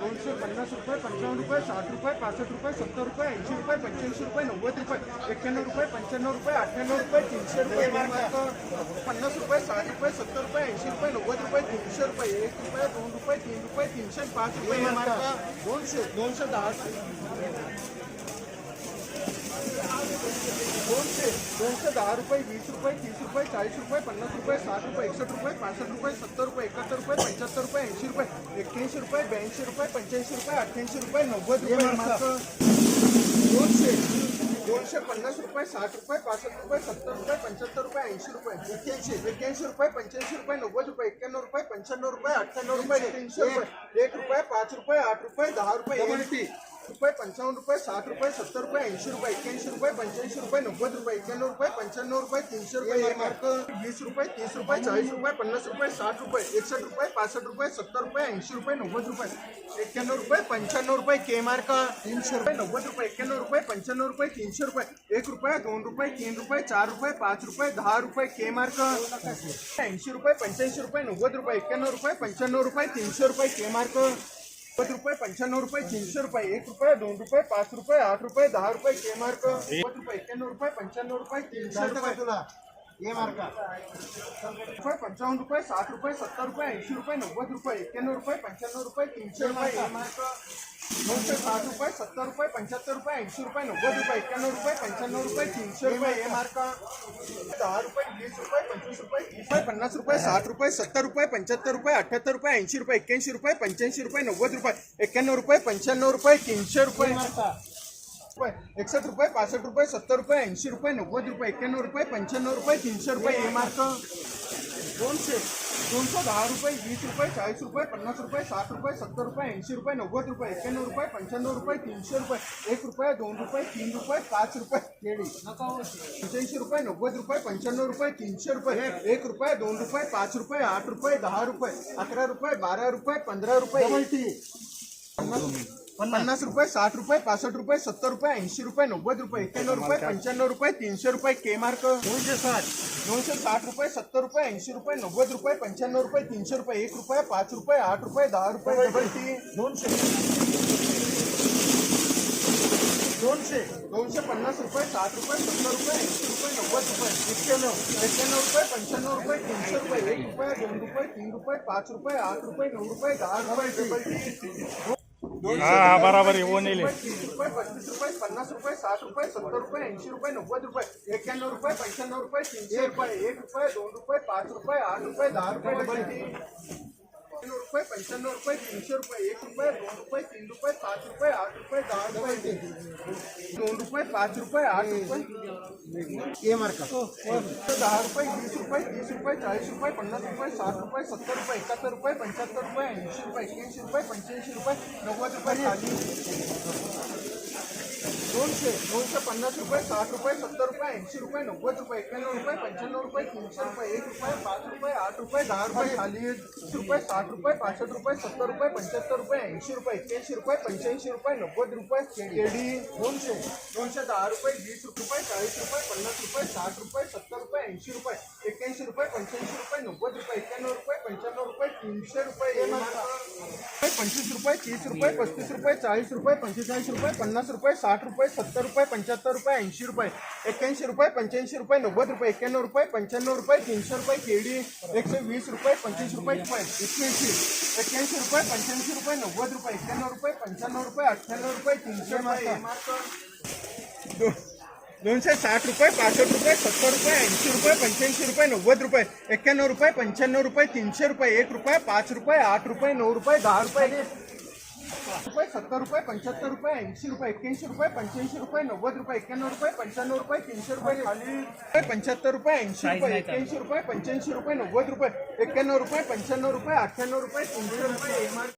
दोनशे पन्ना रुपये पंचावन्न रुपये साठ रुपये पासष्ट रुपये सत्तर रुपये ऐंशी रुपये पंच्याऐंशी रुपये नव्वद रुपये एक्क्याण्णव रुपये पंच्याण्णव रुपये अठ्ठ्याण्णव रुपये तीनशे रुपये पन्नास रुपये साठ रुपये सत्तर रुपये ऐंशी रुपये नव्वद रुपये तीनशे रुपये एक रुपये दोन रुपये तीन रुपये तीनशे पाच रुपये दोनशे दोनशे दहा. दोनशे दोनशे दहा रुपये वीस रुपये तीस रुपये चाळीस रुपये पन्नास रुपये साठ रुपये एकसष्ट रुपये पासष्ट रुपये सत्तर रुपये एकाहत्तर रुपये पंच्याहत्तर रुपये ऐंशी रुपये एक्क्याऐंशी रुपये ब्याऐंशी रुपये पंच्याऐंशी रुपये अठ्ठ्याऐंशी रुपये नव्वद रुपये दोनशे दोनशे पन्नास रुपये साठ रुपये पासष्ट रुपये सत्तर रुपये पंच्याहत्तर रुपये ऐंशी रुपये एक्क्याऐंशी एक्क्याऐंशी रुपये पंच्याऐंशी रुपये नव्वद रुपये एक्क्याण्णव रुपये पंच्याण्णव रुपये अठ्ठ्याण्णव रुपये तीनशे रुपये एक रुपये पाच रुपये आठ रुपये दहा रुपये रुपये पंचावन्न रुपये साठ रुपये सत्तर रुपये ऐंशी रुपये एक्क्याऐंशी रुपये पंच्याऐंशी रुपये नव्वद रुपये एक्क्याण्णव रुपये पंच्याण्णव रुपये तीनशे रुपये मार्क वीस रुपये तीस रुपये चाळीस रुपये पन्नास रुपये साठ रुपये एकसष्ट रुपये पासष्ट रुपये सत्तर रुपये ऐंशी रुपये नव्वद रुपये एक्क्याण्णव रुपये पंच्याण्णव रुपये के मार्क तीनशे रुपये नव्वद रुपये एक्क्याण्णव रुपये पंच्याण्णव रुपये तीनशे रुपये एक रुपये दोन रुपये तीन रुपये चार रुपये पाच रुपये दहा रुपये के मार्क ऐंशी रुपये पंच्याऐंशी रुपये नव्वद रुपये एक्क्याण्णव रुपये पंच्याण्णव रुपये तीनशे रुपये के मार्क नव्वद रुपये पंच्याण्णव रुपये तीनशे रुपये एक रुपये दोन रुपये पाच रुपये आठ रुपये दहा रुपये के मार्क रुपये एक्क्याण्णव रुपये पंच्याण्णव रुपये तीनशे रुपये। तुला ये मार्का रुपये पंचावन्न रुपये साठ रुपये सत्तर रुपये ऐंशी रुपये नव्वद रुपये एक्क्याण्णव रुपये पंच्याण्णव रुपये तीनशे रुपये मार्क। दोनशे साठ रुपये सत्तर रुपये पंच्याहत्तर रुपये ऐंशी रुपये नव्वद रुपये एक्क्याण्णव रुपये पंच्याण्णव रुपये तीनशे रुपये हे मार्क दहा रुपये वीस रुपये पंचवीस रुपये तीस रुपये पन्नास रुपये साठ रुपये सत्तर रुपये पंच्याहत्तर रुपये अठ्याहत्तर रुपये ऐंशी रुपये एक्क्याऐंशी रुपये पंच्याऐंशी रुपये नव्वद रुपये एक्क्याण्णव रुपये पंच्याण्णव रुपये तीनशे रुपये. रुपये एकसष्ट रुपये पासष्ट रुपये सत्तर रुपये ऐंशी रुपये नव्वद रुपये एक्क्याण्णव रुपये पंच्याण्णव रुपये तीनशे रुपये. हे मार्क दोनशे. दोनशे दहा रुपये वीस रुपये चाळीस रुपये पन्नास रुपये साठ रुपये सत्तर रुपये ऐंशी रुपये नव्वद रुपये एक्क्याण्णव रुपये पंच्याण्णव रुपये तीनशे रुपये एक रुपये दोन रुपये तीन रुपये पाच रुपये केळी. पंच्याऐंशी रुपये नव्वद रुपये पंच्याण्णव रुपये तीनशे रुपये एक रुपये दोन रुपये पाच रुपये आठ रुपये दहा रुपये अकरा रुपये बारा रुपये पंधरा रुपये. पन्नास रुपये साठ रुपये पासष्ट रुपये सत्तर रुपये ऐंशी रुपये नव्वद रुपये एक्क्याण्णव रुपये पंच्याण्णव रुपये तीनशे रुपये के मार्क. दोनशे साठ. दोनशे साठ रुपये सत्तर रुपये ऐंशी रुपये नव्वद रुपये पंच्याण्णव रुपये तीनशे रुपये एक रुपये पाच रुपये आठ रुपये दहा रुपये डबल टी दोनशे. दोनशे. दोनशे पन्नास रुपये साठ रुपये सत्तर रुपये ऐंशी रुपये नव्वद रुपये एक्क्याण्णव. एक्क्याण्णव रुपये पंच्याण्णव रुपये तीनशे रुपये एक रुपये दोन रुपये तीन रुपये पाच रुपये आठ रुपये नऊ रुपये दहा रुपये डबल हा हा बराबर आहे वो नेले तीस रुपये पस्तीस रुपये पन्नास रुपये साठ रुपये सत्तर रुपये ऐंशी रुपये नव्वद रुपये एक्क्याण्णव रुपये पंच्याण्णव रुपये तीनशे रुपये एक रुपये दोन रुपये पाच रुपये आठ रुपये दहा रुपये डबल रुपये पंच्याण्णव रुपये तीनशे रुपये एक रुपये दोन रुपये तीन रुपये पाच रुपये आठ रुपये दहा रुपये दोन रुपये पाच रुपये आठ रुपये ये मार्का दहा रुपये वीस रुपये तीस रुपये चाळीस रुपये पन्नास रुपये साठ रुपये सत्तर रुपये एकाहत्तर रुपये पंच्याहत्तर रुपये ऐंशी रुपये एक्क्याऐंशी रुपये पंच्याऐंशी रुपये नव्वद रुपये दोनशे दोनशे पन्नास रुपये साठ रुपये सत्तर रुपये ऐंशी रुपये नव्वद रुपये एक्क्याण्णव रुपये पंच्याण्णव रुपये तीनशे रुपये एक रुपये पाच रुपये आठ रुपये दहा रुपये खाली वीस रुपये साठ रुपये पासष्ट रुपये सत्तर रुपये पंच्याहत्तर रुपये ऐंशी रुपये एक्क्याऐंशी रुपये पंच्याऐंशी रुपये नव्वद रुपये केडी दोनशे दोनशे दहा रुपये वीस रुपये चाळीस रुपये पन्नास रुपये साठ रुपये सत्तर रुपये ऐंशी रुपये एक्क्याऐंशी रुपये पंच्याऐंशी रुपये नव्वद रुपये एक्क्याण्णव रुपये पंच्याण्णव रुपये तीनशे रुपये. पंचवीस रुपये तीस रुपये पस्तीस रुपये चाळीस रुपये पंचेचाळीस रुपये पन्नास रुपये साठ रुपये सत्तर रुपये पंच्याहत्तर रुपये ऐंशी रुपये एक्क्याऐंशी रुपये पंच्याऐंशी रुपये नव्वद रुपये एक्क्याण्णव रुपये पंच्याण्णव रुपये तीनशे रुपये केडी एकशे वीस रुपये पंचवीस रुपये रुपये एक्क्याऐंशी रुपये पंच्याऐंशी रुपये नव्वद रुपये एक्क्याण्णव रुपये पंच्याण्णव रुपये अठ्ठ्याण्णव रुपये तीनशे रुपये. दोनशे साठ रुपये पासष्ट रुपये सत्तर रुपये ऐंशी रुपये पंच्याऐंशी रुपये नव्वद रुपये एक्क्याण्णव रुपये पंच्याण्णव रुपये तीनशे रुपये एक रुपये पाच रुपये आठ रुपये नऊ रुपये दहा रुपये रुपये सत्तर रुपये पंच्याहत्तर रुपये ऐंशी रुपये एक्क्याऐंशी रुपये पंच्याऐंशी रुपये नव्वद रुपये एक्क्याण्णव रुपये पंच्याण्णव रुपये तीनशे रुपये खाली रुपये पंच्याहत्तर रुपये ऐंशी रुपये एक्क्याऐंशी रुपये पंच्याऐंशी रुपये नव्वद रुपये एक्क्याण्णव रुपये पंच्याण्णव रुपये अठ्ठ्याण्णव रुपये तीनशे रुपये